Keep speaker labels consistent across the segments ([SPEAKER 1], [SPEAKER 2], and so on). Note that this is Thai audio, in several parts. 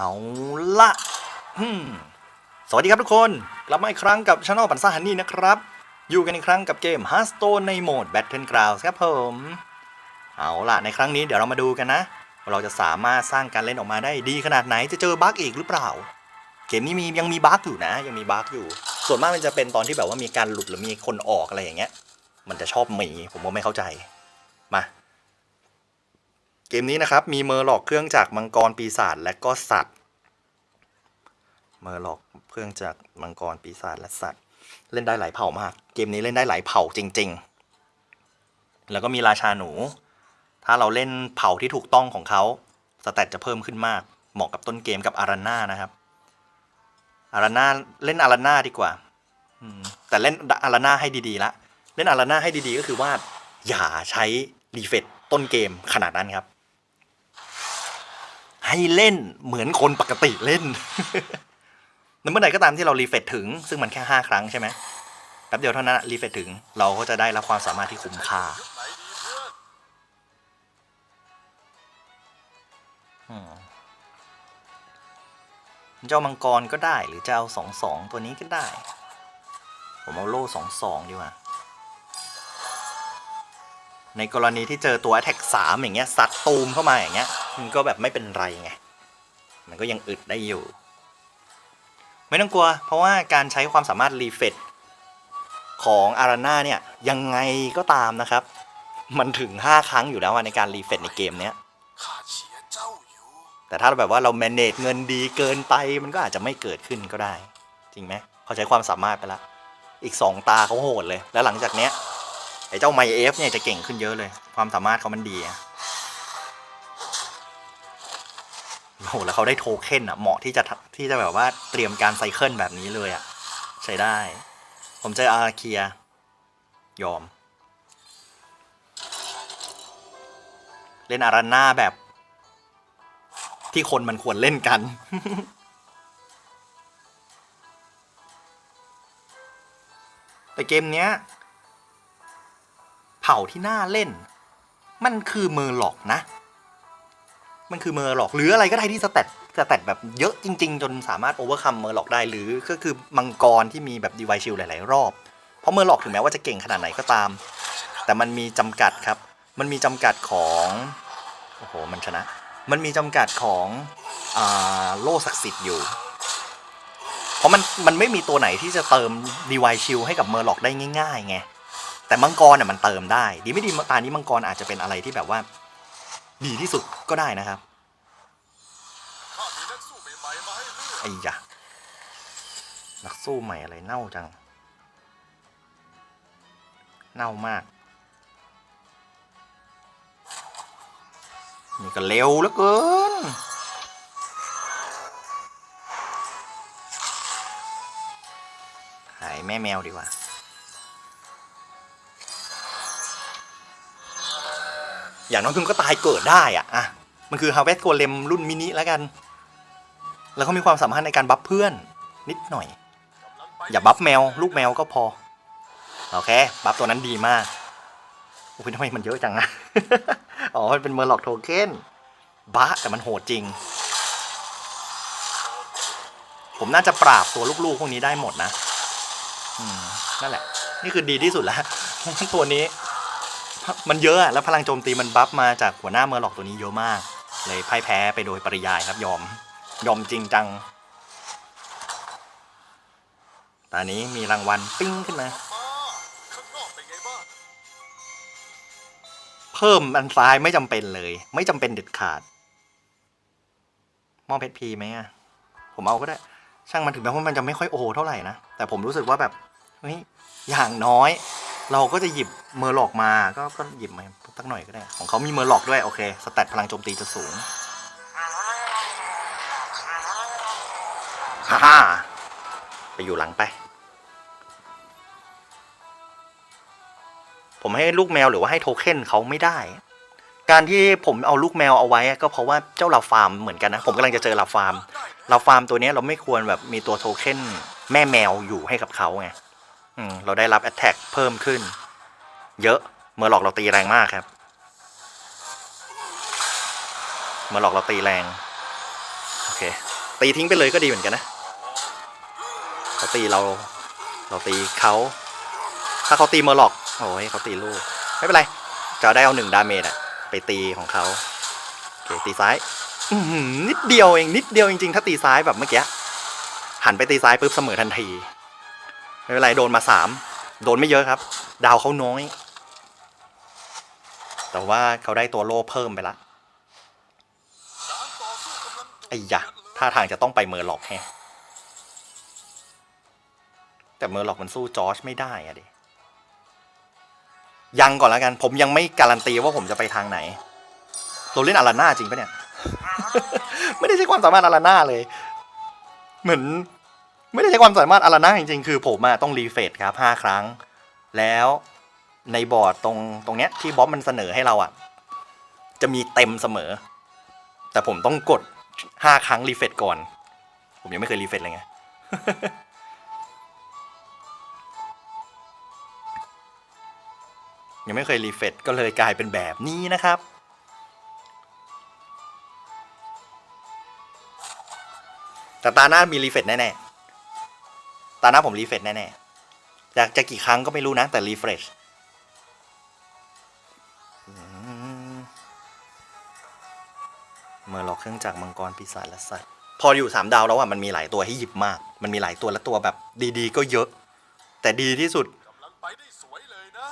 [SPEAKER 1] เอาละสวัสดีครับทุกคนกลับมาอีกครั้งกับช anel ปันซ่าฮันนี่นะครับ อยู่กันอีกครั้งกับเกม Hearthstone ในโหมด Battlegrounds ครับผม เอาละในครั้งนี้เดี๋ยวเรามาดูกันนะว่าเราจะสามารถสร้างการเล่นออกมาได้ดีขนาดไหนจะเจอบั๊กอีกหรือเปล่า เกมนี้มียังมีบั๊กอยู่นะ ยังมีบั๊กอยู่ ส่วนมากมันจะเป็นตอนที่แบบว่ามีการหลุดหรือมีคนออกอะไรอย่างเงี้ย มันจะชอบหมีผมก็ไม่เข้าใจ มา เกมนี้นะครับมีเมอร์หลอกเครื่องจากมังกรปีศาจและก็สัตว์ เมอร์หลอกเครื่องจากมังกรปีศาจและสัตว์ เล่นได้หลายเผ่ามาก เกมนี้เล่นได้หลายเผ่าจริง ๆ แล้วก็มีราชาหนู ถ้าเราเล่นเผ่าที่ถูกต้องของเขาสแตทจะเพิ่มขึ้นมาก เหมาะกับต้นเกมกับอาราน่านะครับ อาราน่าเล่นอาราน่าดีกว่าแต่เล่นอาราน่าให้ดีๆละเล่นอาราน่าให้ดีๆก็คือว่าอย่าใช้รีเฟตต้นเกมขนาดนั้นครับ ให้เล่นเหมือนคนปกติเล่นเมื่อไหร่ก็ตามที่เรารีเฟตถึง ซึ่งมันแค่ห้าครั้งใช่ไหมแป๊บเดียวเท่านั้นรีเฟตถึง เราก็จะได้รับความสามารถที่คุ้มค่าเจ้ามังกรก็ได้หรือจะเอาสองสองตัวนี้ก็ได้ ผมเอาโล่สองสองดีกว่า ในกรณีที่เจอตัว Attack 3อย่างเงี้ยซัดตูมเข้ามาอย่างเงี้ยมันก็แบบไม่เป็นไรไง มันก็ยังอึดได้อยู่ ไม่ต้องกลัว เพราะว่าการใช้ความสามารถรีเฟตของอาราน่าเนี่ยยังไงก็ตามนะครับ มันถึง 5 ครั้งอยู่แล้วในการรีเฟตในเกมเนี้ยแต่ถ้าแบบว่าเรา manage เงินดีเกินไปมันก็อาจจะไม่เกิดขึ้นก็ได้ จริงไหมเขาใช้ความสามารถไปแล้วอีก 2 ตาเขาโหดเลย แล้วหลังจากเนี้ย ไอ้เจ้าไมเอฟเนี่ยจะเก่งขึ้นเยอะเลย ความสามารถเขามันดีโอ้โหแล้วเขาได้โทเค็นอะเหมาะที่จะทที่จะแบบว่าเตรียมการไซเคิลแบบนี้เลยอะ ใช้ได้ ผมเจออาเคีย ยอม เล่นอาราน่าแบบ ที่คนมันควรเล่นกันแต่เกมเนี้ย ผ่าที่น่าเล่น มันคือเมอร์หลอกนะ มันคือเมอร์หลอกหรืออะไรก็ได้ที่สแตทสแตทแบบเยอะจริง ๆ จนสามารถโอเวอร์คัมเมอร์หลอกได้หรือก็คือมังกรที่มีแบบดีไวชิลหลาย ๆ รอบ เพราะเมอร์หลอกถึงแม้ว่าจะเก่งขนาดไหนก็ตาม แต่มันมีจำกัดครับ มันมีจำกัดของโอ้โหมันชนะ มันมีจำกัดของอโล่ศักดิ์สิทธิ์อยู่ เพราะมันมันไม่มีตัวไหนที่จะเติมดีไวชิลให้กับเมอร์หลอกได้ง่ายๆไง แต่มังกรเนี่ยมันเติมได้ ดีไม่ดีตานี้มังกรอาจจะเป็นอะไรที่แบบว่า ดีที่สุดก็ได้นะครับ
[SPEAKER 2] ข้ยักสู้ใหม่ๆมาให้เลือก
[SPEAKER 1] ไอ้ยะนักสู้ใหม่อะไรเน่าจัง เน่ามาก นี่ก็เร็วเหลือเกินหายแม่แมวดีกว่า อย่างน้อยคุณก็ตายเกิดได้อะอะมันคือ Harvest Golem รุ่นมินิแล้วกัน แล้วเขามีความสามารถในการบัฟเพื่อนนิดหน่อย อย่าบัฟแมว ลูกแมวก็พอ โอเค บัฟตัวนั้นดีมากโอ้ยทำไมมันเยอะจังอะอ๋อ มันเป็นเมอร์ล็อกโทเค็นบ้าแต่มันโหดจริง ผมน่าจะปราบตัวลูกๆพวกนี้ได้หมดนะ อืม นั่นแหละ นี่คือดีที่สุดแล้ว ตัวนี้ มันเยอะอะแล้วพลังโจมตีมันบัฟมาจากหัวหน้าเมอร์ล็อกตัวนี้เยอะมาก เลยพ่ายแพ้ไปโดยปริยายครับยอม ยอมจริงจัง ตอนนี้มีรางวัลปิ้งขึ้นมา
[SPEAKER 2] เพิ่
[SPEAKER 1] มอันซ้ายไม่จำเป็นเลย ไม่จำเป็นเด็ดขาด มอบเพชรพีไหมอะผมเอาก็ได้ ช่างมันถึงแม้ว่ามันจะไม่ค่อยโอเท่าไหร่นะ แต่ผมรู้สึกว่าแบบเฮ้ยอย่างน้อย เราก็จะหยิบเมอร์หลอกมาก็ก็หยิบมาสักหน่อยก็ได้ ของเขามีเมอร์หลอกด้วย โอเค สแตทพลังโจมตีจะสูงฮ่าฮ่าไปอยู่หลังไป ผมให้ลูกแมวหรือว่าให้โทเค็นเขาไม่ได้ การที่ผมเอาลูกแมวเอาไว้ก็เพราะว่าเจ้าลาฟาร์มเหมือนกันนะ ผมกำลังจะเจอลาฟาร์มลาฟาร์มตัวนี้เราไม่ควรแบบมีตัวโทเค็นแม่แมวอยู่ให้กับเขาไง เราได้รับแอตแทกเพิ่มขึ้น เยอะ เมื่อหลอกเราตีแรงมากครับ เมื่อหลอกเราตีแรง โอเค ตีทิ้งไปเลยก็ดีเหมือนกันนะเขาตีเรา เราตีเขา ถ้าเขาตีเมอร์ล็อก โอ้ยเขาตีลูก ไม่เป็นไร จะได้เอาหนึ่งดาเมจอะไปตีของเขาโอเคตีซ้ายนิดเดียวเอง นิดเดียวจริงๆ ถ้าตีซ้ายแบบเมื่อกี้ หันไปตีซ้ายปุ๊บเสมอทันที ไม่เป็นไรโดนมาสามโดนไม่เยอะครับ ดาวเขาน้อย แต่ว่าเขาได้ตัวโล่เพิ่มไปละ
[SPEAKER 2] การต่อสู้กำลังดุ
[SPEAKER 1] ไอ้ยะท่าทางจะต้องไปเมอร์ล็อกแฮะแต่เมอร์ล็อกมันสู้จอร์จไม่ได้อะดิยังก่อนแล้วกัน ผมยังไม่การันตีว่าผมจะไปทางไหนเราเล่นอาราน่าจริงปะเนี่ย ไม่ได้ใช้ความสามารถอาราน่าเลย เหมือน ไม่ได้ใช้ความสามารถอาราน่าจริงๆ คือผมอะต้องรีเฟรชครับห้าครั้ง แล้วในบอร์ดตรงตรงเนี้ยที่บ๊อบมันเสนอให้เราอะจะมีเต็มเสมอ แต่ผมต้องกดห้าครั้งรีเฟรชก่อน ผมยังไม่เคยรีเฟรชเลยไงยังไม่เคยรีเฟรชก็เลยกลายเป็นแบบนี้นะครับแต่ตาหน้ามีรีเฟรชแน่ๆ ตาหน้าผมรีเฟรชแน่ๆอยากจะกี่ครั้งก็ไม่รู้นะ แต่รีเฟรชอืมเมื่อล็อกเครื่องจักรมังกรปีศาจและสัตว์ พออยู่สามดาวแล้วอะมันมีหลายตัวให้หยิบมาก มันมีหลายตัวและตัวแบบดีๆ ก็เยอะ แต่ดีที่สุด
[SPEAKER 2] กำลังไปได้สวยเลยนะ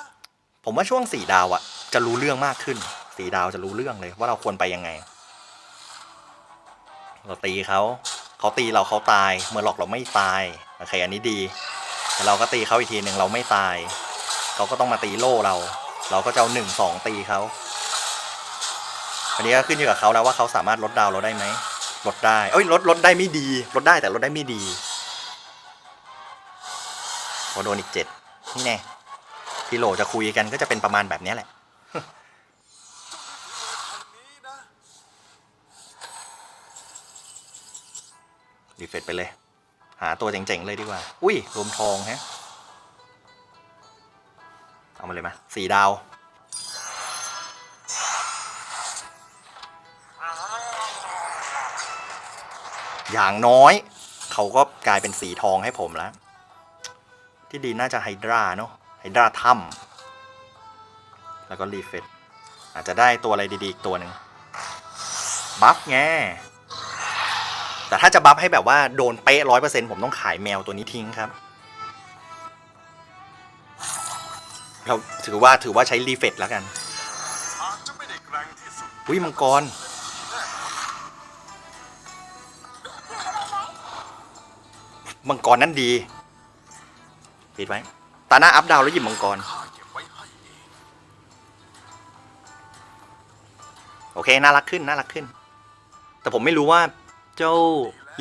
[SPEAKER 1] ผมว่าช่วงสี่ดาวอะจะรู้เรื่องมากขึ้นสี่ดาวจะรู้เรื่องเลยว่าเราควรไปยังไง เราตีเขา เขาตีเราเขาตาย เมื่อหลอกเราไม่ตาย โอเคอันนี้ดีแต่เราก็ตีเขาอีกทีหนึ่งเราไม่ตาย เขาก็ต้องมาตีโล่เรา เราก็จะเอาหนึ่งสองตีเขาอันนี้ก็ขึ้นอยู่กับเขาแล้วว่าเขาสามารถลดดาวเราได้ไหมลดได้เอ้ยลดลดได้ไม่ดีลดได้แต่ลดได้ไม่ดีพอโดนอีกเจ็ดนี่แน่พี่โหลจะคุยกันก็จะเป็นประมาณแบบนี้แหละ
[SPEAKER 2] ทางนี้นะ
[SPEAKER 1] รีเฟรชไปเลย หาตัวเจ๋งๆ เลยดีกว่า อุ้ยรวมทองฮะ เอามาเลยมาสี่ดาว อย่างน้อย เขาก็กลายเป็นสีทองให้ผมแล้ว ที่ดีน่าจะไฮดราเนาะไฮดราถ้ำแล้วก็รีเฟรชอาจจะได้ตัวอะไรดี ๆ อีกตัวหนึ่งบัฟไง แต่ถ้าจะบัฟให้แบบว่าโดนเป๊ะร้อยเปอร์เซ็นผมต้องขายแมวตัวนี้ทิ้งครับเราถือว่าถือว่าใช้รีเฟรชแล้วกัน
[SPEAKER 2] อุ้
[SPEAKER 1] ยมังกร มังกรนั่นดีปิดไว้ตาหน้าอัพดาวแล้วหยิบมังกร โอเค น่ารักขึ้น น่ารักขึ้น แต่ผมไม่รู้ว่า เจ้า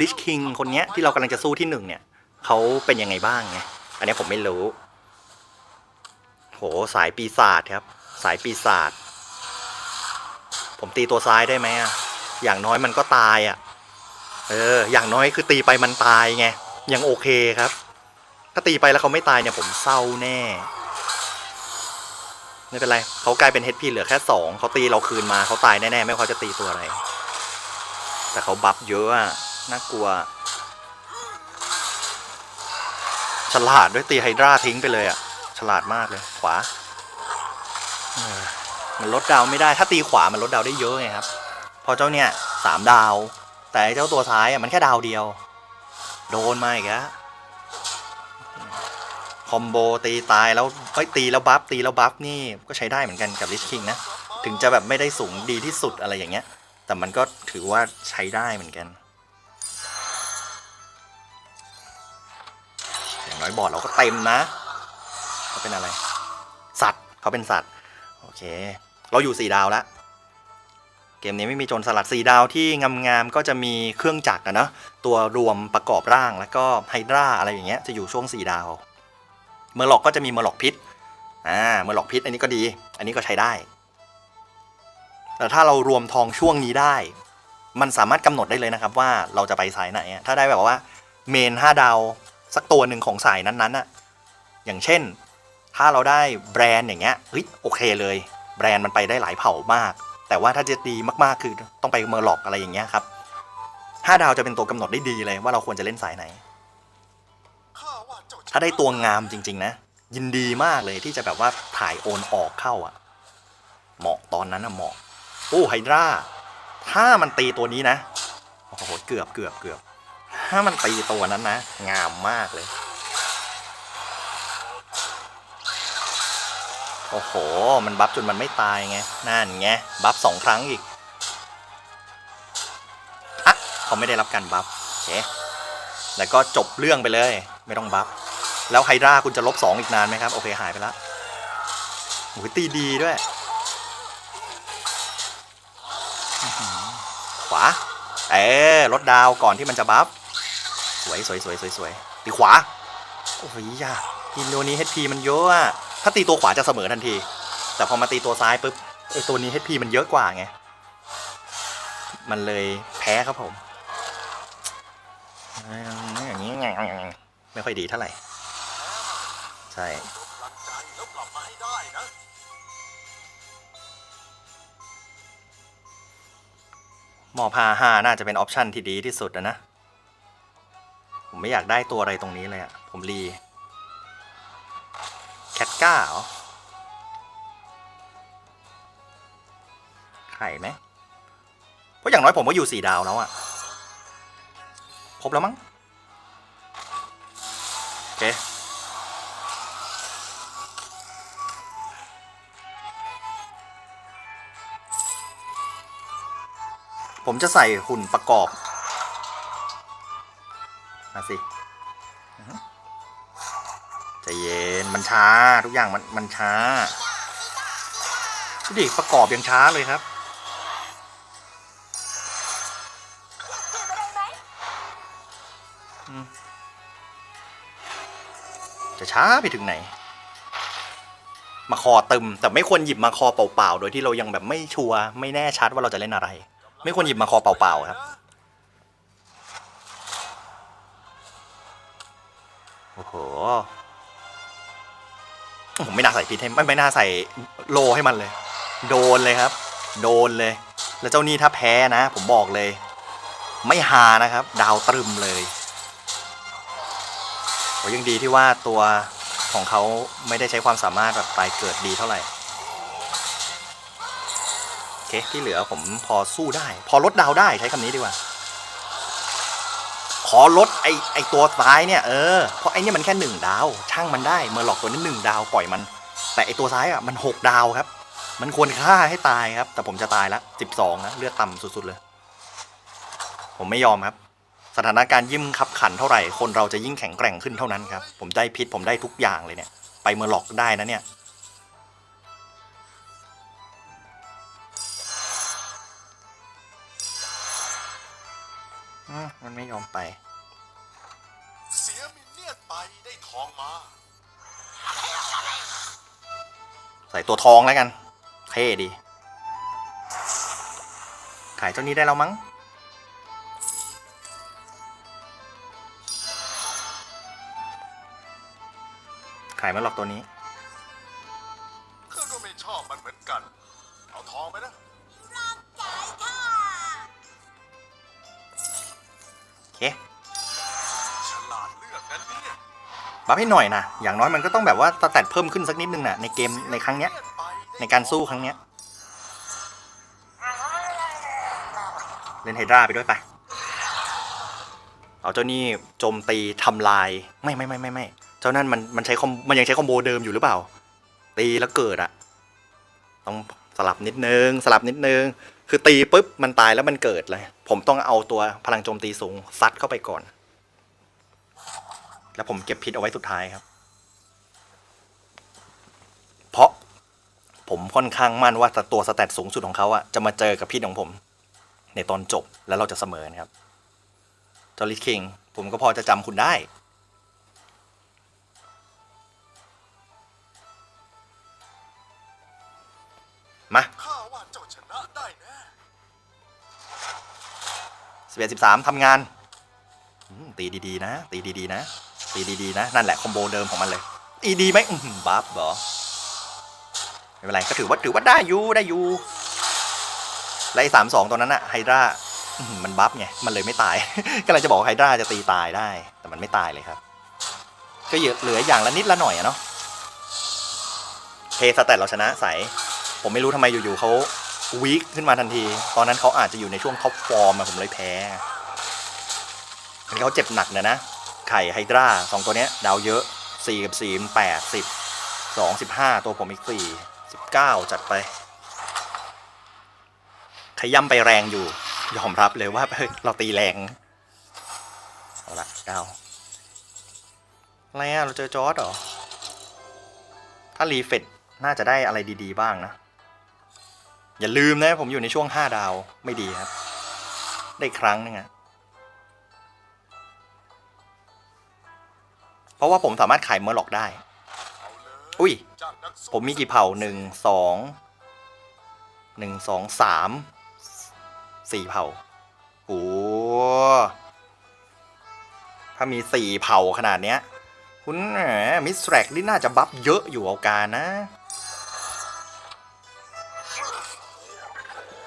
[SPEAKER 1] ลิชคิงคนเนี้ยที่เรากำลังจะสู้ที่หนึ่งเนี่ยเขาเป็นยังไงบ้างไงอันนี้ผมไม่รู้ โหสายปีศาจครับ สายปีศาจผมตีตัวซ้ายได้ไหมอะอย่างน้อยมันก็ตายอะเออ อย่างน้อยคือตีไปมันตายไง ยังโอเคครับ ถ้าตีไปแล้วเขาไม่ตายเนี่ยผมเศร้าแน่ ไม่เป็นไร เขากลายเป็น HP เหลือแค่สอง เขาตีเราคืนมา เขาตายแน่ๆ ไม่ว่าเขาจะตีตัวอะไร แต่เขาบัฟเยอะอะน่ากลัว ฉลาดด้วยตีไฮดราทิ้งไปเลยอะฉลาดมากเลย ขวาเออมันลดดาวไม่ได้ ถ้าตีขวามันลดดาวได้เยอะไงครับ พอเจ้าเนี่ยสามดาว แต่เจ้าตัวซ้ายอะมันแค่ดาวเดียว โดนมาอีกแล้วคอมโบตีตายแล้วเฮ้ตีแล้วบัฟตีแล้วบัฟนี่ก็ใช้ได้เหมือนกันกับลิชคิงนะ ถึงจะแบบไม่ได้สูงดีที่สุดอะไรอย่างเงี้ย แต่มันก็ถือว่าใช้ได้เหมือนกัน อย่างน้อยบอร์ดเราก็เต็มนะ เขาเป็นอะไร สัตว์เขาเป็นสัตว์ โอเค เราอยู่สี่ดาวแล้ว เกมนี้ไม่มีโจรสลัดสี่ดาวที่งามๆก็จะมีเครื่องจักรอะเนะ ตัวรวมประกอบร่างแล้วก็ไฮดราอะไรอย่างเงี้ยจะอยู่ช่วงสี่ดาว เมอร์ล็อกก็จะมีเมอร์ล็อกพิษ อ่า เมอร์ล็อกพิษอันนี้ก็ดี อันนี้ก็ใช้ได้ แต่ถ้าเรารวมทองช่วงนี้ได้ มันสามารถกำหนดได้เลยนะครับว่าเราจะไปสายไหน ถ้าได้แบบว่าเมนห้าดาวสักตัวหนึ่งของสายนั้นๆอะอย่างเช่น ถ้าเราได้แบรนด์อย่างเงี้ยเฮ้ยโอเคเลย แบรนด์มันไปได้หลายเผ่ามาก แต่ว่าถ้าจะดีมากๆคือต้องไปเมอร์ล็อกอะไรอย่างเงี้ยครับห้าดาวจะเป็นตัวกำหนดได้ดีเลยว่าเราควรจะเล่นสายไหน ถ้าได้ตัวงามจริง ๆ นะ ยินดีมากเลยที่จะแบบว่าถ่ายโอนออกเข้าอะเหมาะตอนนั้นอะเหมาะ โอ้ไฮดราถ้ามันตีตัวนี้นะ โอ้โห เกือบเกือบเกือบ ถ้ามันตีตัวนั้นนะ งามมากเลย โอ้โห มันบัฟจนมันไม่ตายไง นั่นไง บัฟสองครั้งอีกอะเขาไม่ได้รับการบัฟเคแล้วก็จบเรื่องไปเลย ไม่ต้องบัฟ แล้วไฮดราคุณจะลบสองอีกนานไหมครับ โอเค หายไปละโอ้ยตีดีด้วยอื้อหือขวา เอ๊ลดดาวก่อนที่มันจะบัฟสวยสวยสวยสวยสวยตีขวา โอ้ยยากทีมตัวนี้ HP มันเยอะอะถ้าตีตัวขวาจะเสมอทันที แต่พอมาตีตัวซ้ายปุ๊บเออตัวนี้ HP มันเยอะกว่าไง มันเลยแพ้ครับผมอย่างนี้ไม่ค่อยดีเท่าไหร่ ใช่
[SPEAKER 2] ห
[SPEAKER 1] มอพาห้าน่าจะเป็นออปชันที่ดีที่สุดนะนะ ผมไม่อยากได้ตัวอะไรตรงนี้เลยอะผมรีแคทก้าเหรอไข่ไหมเพราะอย่างน้อยผมก็อยู่สี่ดาวแล้วอะครบแล้วมั้ง โอเค ผมจะใส่หุ่นประกอบ มาสิใจเย็น มันช้าทุกอย่างมันมันช้าดูดิประกอบยังช้าเลยครับ จะช้าไปถึงไหน มาคอตึม แต่ไม่ควรหยิบมาคอเปล่าๆ โดยที่เรายังแบบไม่ชัวร์ไม่แน่ชัดว่าเราจะเล่นอะไร ไม่ควรหยิบมาคอเปล่าๆครับโอ้โหผมไม่น่าใส่พิษให้ไม่ไม่น่าใส่โลให้มันเลย โดนเลยครับ โดนเลย แล้วเจ้านี่ถ้าแพ้นะ ผมบอกเลย ไม่หานะครับ ดาวตรึมเลยโอ้ยังดีที่ว่าตัวของเขาไม่ได้ใช้ความสามารถแบบตายเกิดดีเท่าไหร่ เคที่เหลือผมพอสู้ได้ พอลดดาวได้ใช้คำนี้ดีกว่า ขอลดไอไอตัวซ้ายเนี่ยเออเพราะไอเนี่ยมันแค่หนึ่งดาว ช่างมันได้เมื่อหลอกตัวนี้หนึ่งดาวปล่อยมัน แต่ไอตัวซ้ายอะมันหกดาวครับ มันควรฆ่าให้ตายครับ แต่ผมจะตายละสิบสองนะเลือดต่ำสุดๆเลย ผมไม่ยอมครับ สถานการณ์ยิ่งขับขันเท่าไหร่คนเราจะยิ่งแข็งแกร่งขึ้นเท่านั้นครับผมได้พิษผมได้ทุกอย่างเลยเนี่ย ไปเมื่อหลอกได้นะเนี่ย ตัวทองแล้วกันเท่ดี ขายเจ้านี้ได้แล้วมั้ง ขายมาหลอกตัวนี้
[SPEAKER 2] บั
[SPEAKER 1] ฟให้หน่อยนะ อย่างน้อยมันก็ต้องแบบว่าสแตทเพิ่มขึ้นสักนิดนึงนะในเกมในครั้งเนี้ย ในการสู้ครั้งเนี้ย เล่นไฮดราไปด้วยไป เอาเจ้านี่โจมตีทำลาย ไม่ไม่ไม่ไม่ไม่ เจ้านั่นมันมันใช้คอมมันยังใช้คอมโบเดิมอยู่หรือเปล่า ตีแล้วเกิดอะต้องสลับนิดนึง สลับนิดนึง คือตีปุ๊บมันตายแล้วมันเกิดเลย ผมต้องเอาตัวพลังโจมตีสูงซัดเข้าไปก่อน แล้วผมเก็บพิษเอาไว้สุดท้ายครับ เพราะผมค่อนข้างมั่นว่าตัวสแตทสูงสุดของเขาอะจะมาเจอกับพิษของผม ในตอนจบแล้วเราจะเสมอนะครับจอร์ลิสคิง ผมก็พอจะจำคุณได้ มา
[SPEAKER 2] ข้าว่าเจ้าชนะได้แน่
[SPEAKER 1] สิบเอ็ดสิบสามทำงานอืมตีดีๆนะ ตีดีๆนะ ตีดีๆนะ นั่นแหละคอมโบเดิมของมันเลยตีดีไหมอื้อบัฟเหรอไม่เป็นไรก็ถือว่าถือว่าได้อยู่ได้อยู่ไล่สามสองตัวนั้นอะไฮดราอื้อหือมันบัฟไง มันเลยไม่ตายกำลังจะบอกไฮดราจะตีตายได้ แต่มันไม่ตายเลยครับ ก็เหลือเหลืออย่างละนิดละหน่อยอะเนาะเพสแตทเราชนะใส ผมไม่รู้ทำไมอยู่ๆเขาวีคขึ้นมาทันที ตอนนั้นเขาอาจจะอยู่ในช่วงท็อปฟอร์มอะผมเลยแพ้อันนี้เขาเจ็บหนักนะนะ ไข่ไฮดราสองตัวเนี้ยดาวเยอะสี่กับสี่มันแปดสิบสองสิบห้าตัวผมอีกสี่สิบเก้าจัดไป ขย่ำไปแรงอยู่ ยอมรับเลยว่าเฮ้ยเราตีแรง เอาละเก้าอะไรอะ เราเจอจอร์ดเหรอ ถ้ารีเฟตน่าจะได้อะไรดีๆบ้างนะ อย่าลืมนะผมอยู่ในช่วงห้าดาวไม่ดีครับ ได้ครั้งนึงอะ ราะว่าผมสามารถขายเมอร์ล็อกได้
[SPEAKER 2] เอาเลย
[SPEAKER 1] อุ้ย
[SPEAKER 2] จากนักสู้
[SPEAKER 1] ผมมีกี่เผ่าหนึ่งสองหนึ่งสองสามสี่เผ่าโอ้ถ้ามีสี่เผ่าขนาดเนี้ย คุณแหมมิสแทรกนี่น่าจะบัฟเยอะอยู่เอาการนะ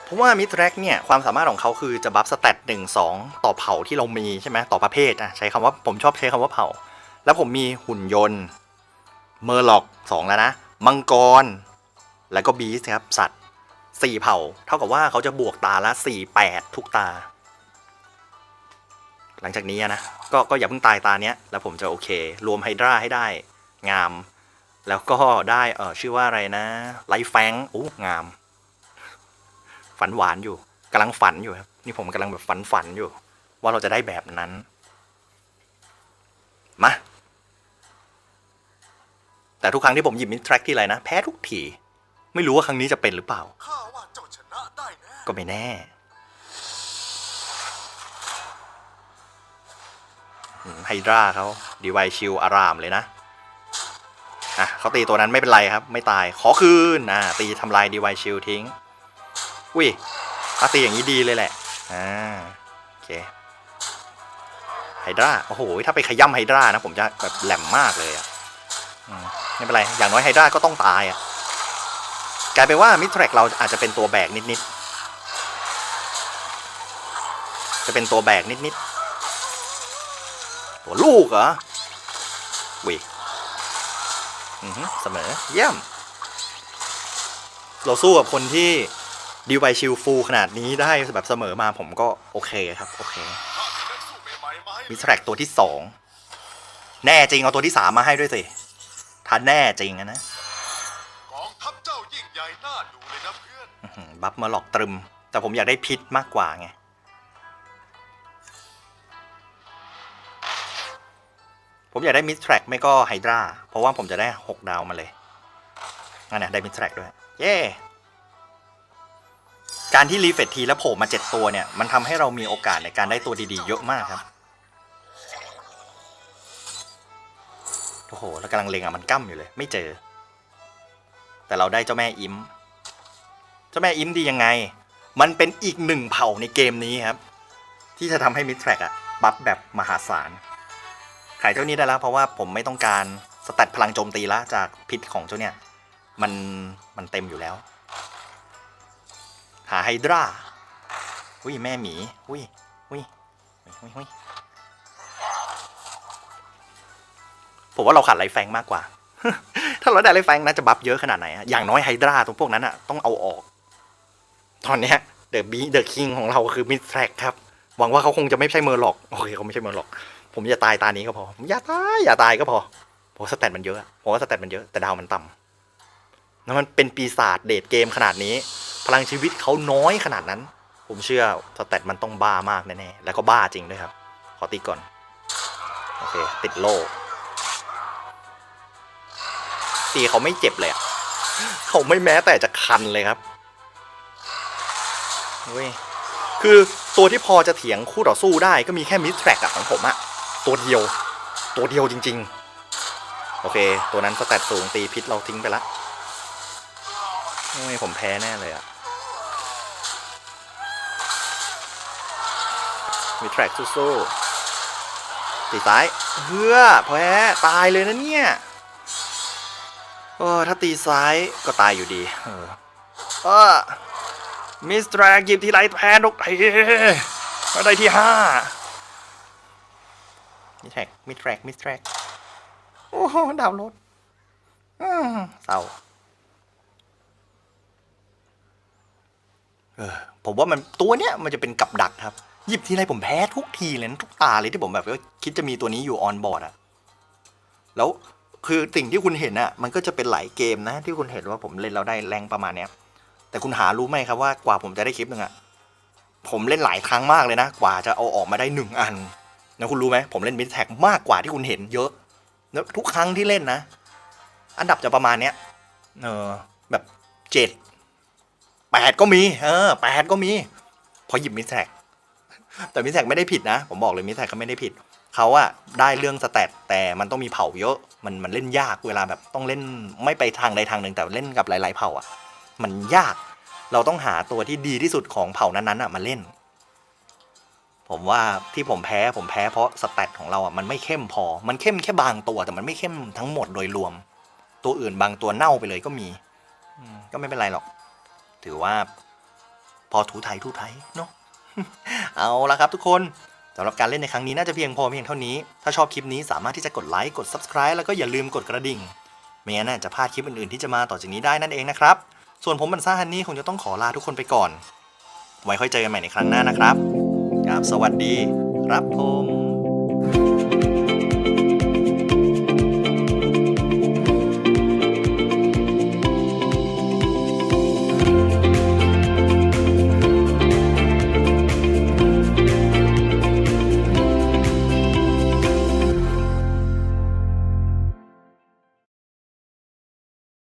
[SPEAKER 1] เพราะว่ามิสแทรกเนี่ยความสามารถของเขาคือจะบัฟสเตตหนึ่งสองต่อเผ่าที่เรามีใช่ไหมต่อประเภทอะใช้คำว่าผมชอบใช้คำว่าเผ่า แล้วผมมีหุ่นยนต์ เมอร์ล็อกสองแล้วนะ มังกร แล้วก็บีสครับ สัตว์สี่เผ่า เท่ากับว่าเขาจะบวกตาละสี่แปดทุกตา หลังจากนี้นะก็ก็อย่าเพิ่งตายตาเนี้ย แล้วผมจะโอเค รวมไฮดราให้ได้ งาม แล้วก็ได้เออชื่อว่าอะไรนะ ไลฟ์แฟงโอ้งาม ฝันหวานอยู่กำลังฝันอยู่ครับ นี่ผมกำลังแบบฝันฝันอยู่ ว่าเราจะได้แบบนั้น มา แต่ทุกครั้งที่ผมหยิบมิดแทร็กที่ไรนะ แพ้ทุกที ไม่รู้ว่าครั้งนี้จะเป็นหรือเปล่า
[SPEAKER 2] ข้าว่าเจ้าชนะได้แน่
[SPEAKER 1] ก็ไม่แน่อืมไฮดราเขาดีไวชิลอารามเลยนะ อะเขาตีตัวนั้นไม่เป็นไรครับ ไม่ตาย ขอคืนอะตีทำลายดีไวชิลทิ้ง อุ้ยถ้าตีอย่างนี้ดีเลยแหละ อ่า โอเค ไฮดรา โอ้โห ถ้าไปขย่ำไฮดรานะ ผมจะแบบแหลมมากเลยอะอืม ไม่เป็นไร อย่างน้อยไฮดราก็ต้องตายอะกลายเป็นว่ามิดแทร็กเราอาจจะเป็นตัวแบกนิดๆ จะเป็นตัวแบกนิดๆ ตัวลูกเหรอวิอือเสมอ เยี่ยม เราสู้กับคนที่ดีไวชิลฟูลขนาดนี้ได้แบบเสมอมาผมก็โอเคครับ โอเค
[SPEAKER 2] มิส
[SPEAKER 1] แทร็กตัวที่สองแน่จริงเอาตัวที่สามมาให้ด้วยสิ ถ้าแน่จริงอะนะ
[SPEAKER 2] กองทัพเจ้ายิ่งใหญ่น่าดูเลยนะเพื่อน
[SPEAKER 1] อื้อหือบัฟมาหลอกตรึม แต่ผมอยากได้พิษมากกว่าไง ผมอยากได้มิสแทร็กไม่ก็ไฮดราเพราะว่าผมจะได้ 6 ดาวมาเลยงั้นนะได้มิสแทร็กด้วย เย้ การที่รีเฟตทีแล้วโผล่มา 7 ตัวเนี่ย มันทำให้เรามีโอกาสในการได้ตัวดีๆ เยอะมากครับ โอ้โหแล้วกำลังเล็งอะมันกั้มอยู่เลย ไม่เจอ แต่เราได้เจ้าแม่อิมเจ้าแม่อิมดียังไง มันเป็นอีกหนึ่งเผ่าในเกมนี้ครับ ที่จะทำให้มิดแทร็กอะบัฟแบบมหาศาล ขายเจ้านี้ได้แล้วเพราะว่าผมไม่ต้องการสแตทพลังโจมตีละจากพิษของเจ้าเนี่ย มันมันเต็มอยู่แล้ว หาไฮดราอุ้ยแม่หมี อุ้ยอุ้ยอุ้ยอุ้ย ผมว่าเราขาดไลฟ์แฟงมากกว่า ถ้าเราได้ไลฟ์แฟงน่าจะบัฟเยอะขนาดไหนอะอย่างน้อยไฮดราตรงพวกนั้นอะต้องเอาออก ตอนเนี้ยเดอะบีเดอะคิงของเราคือมิดแทร็กครับ หวังว่าเขาคงจะไม่ใช่เมอร์ล็อกโอเคเขาไม่ใช่เมอร์ล็อก ผมอย่าตายตานี้ก็พอผมอย่าตายอย่าตายก็พอผมสแตทมันเยอะผมว่าสแตทมันเยอะแต่ดาวมันต่ำแล้วมันเป็นปีศาจเดทเกมขนาดนี้ พลังชีวิตเขาน้อยขนาดนั้น ผมเชื่อสแตทมันต้องบ้ามากแน่ๆแล้วก็บ้าจริงด้วยครับ ขอตีก่อน โอเค ติดโล่ ตีเขาไม่เจ็บเลยอะเขาไม่แม้แต่จะคันเลยครับเว้ยคือตัวที่พอจะเถียงคู่ต่อสู้ได้ก็มีแค่มิสแทร็กอะของผมอะตัวเดียว ตัวเดียวจริง ๆ โอเค ตัวนั้นสแตทสูงตีพิษเราทิ้งไปละโอ้ยผมแพ้แน่เลยอะมิสแทร็กสู้ๆตีซ้ายเพื่อแพ้ตายเลยนะเนี่ย โอ้ถ้าตีซ้ายก็ตายอยู่ดี เออเออมิสแทรกหยิบทีไรแพ้ทุกทีก็ได้ที่ห้ามิแทร็กมิแทร็กมิแทร็กโอ้โหดาวน์โหลดอืมเศร้าเออผมว่ามันตัวเนี้ยมันจะเป็นกับดักครับ หยิบทีไรผมแพ้ทุกทีเลยนะทุกตาเลยที่ผมแบบว่าคิดจะมีตัวนี้อยู่ออนบอร์ดอะแล้ว คือสิ่งที่คุณเห็นอะมันก็จะเป็นหลายเกมนะ ที่คุณเห็นว่าผมเล่นแล้วได้แรงประมาณเนี้ย แต่คุณหารู้ไหมครับว่ากว่าผมจะได้คลิปหนึ่งอะผมเล่นหลายครั้งมากเลยนะ กว่าจะเอาออกมาได้หนึ่งอันนะคุณรู้ไหมผมเล่นมิดแท็กมากกว่าที่คุณเห็นเยอะแล้วทุกครั้งที่เล่นนะ อันดับจะประมาณเนี้ยเออแบบเจ็ดแปดก็มีเออแปดก็มี พอหยิบมิดแท็กแต่มิดแท็กไม่ได้ผิดนะ ผมบอกเลยมิดแท็กเขาไม่ได้ผิด เขาอะได้เรื่องสแตทแต่มันต้องมีเผ่าเยอะ มันมันเล่นยากเวลาแบบต้องเล่นไม่ไปทางใดทางหนึ่งแต่เล่นกับหลาย ๆ เผ่าอะมันยาก เราต้องหาตัวที่ดีที่สุดของเผ่านั้นๆอะมาเล่น ผมว่าที่ผมแพ้ผมแพ้เพราะสแตทของเราอะมันไม่เข้มพอ มันเข้มแค่บางตัวแต่มันไม่เข้มทั้งหมดโดยรวม ตัวอื่นบางตัวเน่าไปเลยก็มีก็ไม่เป็นไรหรอก ถือว่า พอถูไทยถูไทยเนาะเอาละครับทุกคน สำหรับการเล่นในครั้งนี้น่าจะเพียงพอเพียงเท่านี้ ถ้าชอบคลิปนี้สามารถที่จะกดไลค์กด subscribe แล้วก็อย่าลืมกดกระดิ่ง ไม่งั้นจะพลาดคลิปอื่นๆที่จะมาต่อจากนี้ได้นั่นเองนะครับ ส่วนผมบันซ่าฮันนี่คงจะต้องขอลาทุกคนไปก่อน ไว้ค่อยเจอกันใหม่ในครั้งหน้านะครับครับสวัสดีครับผม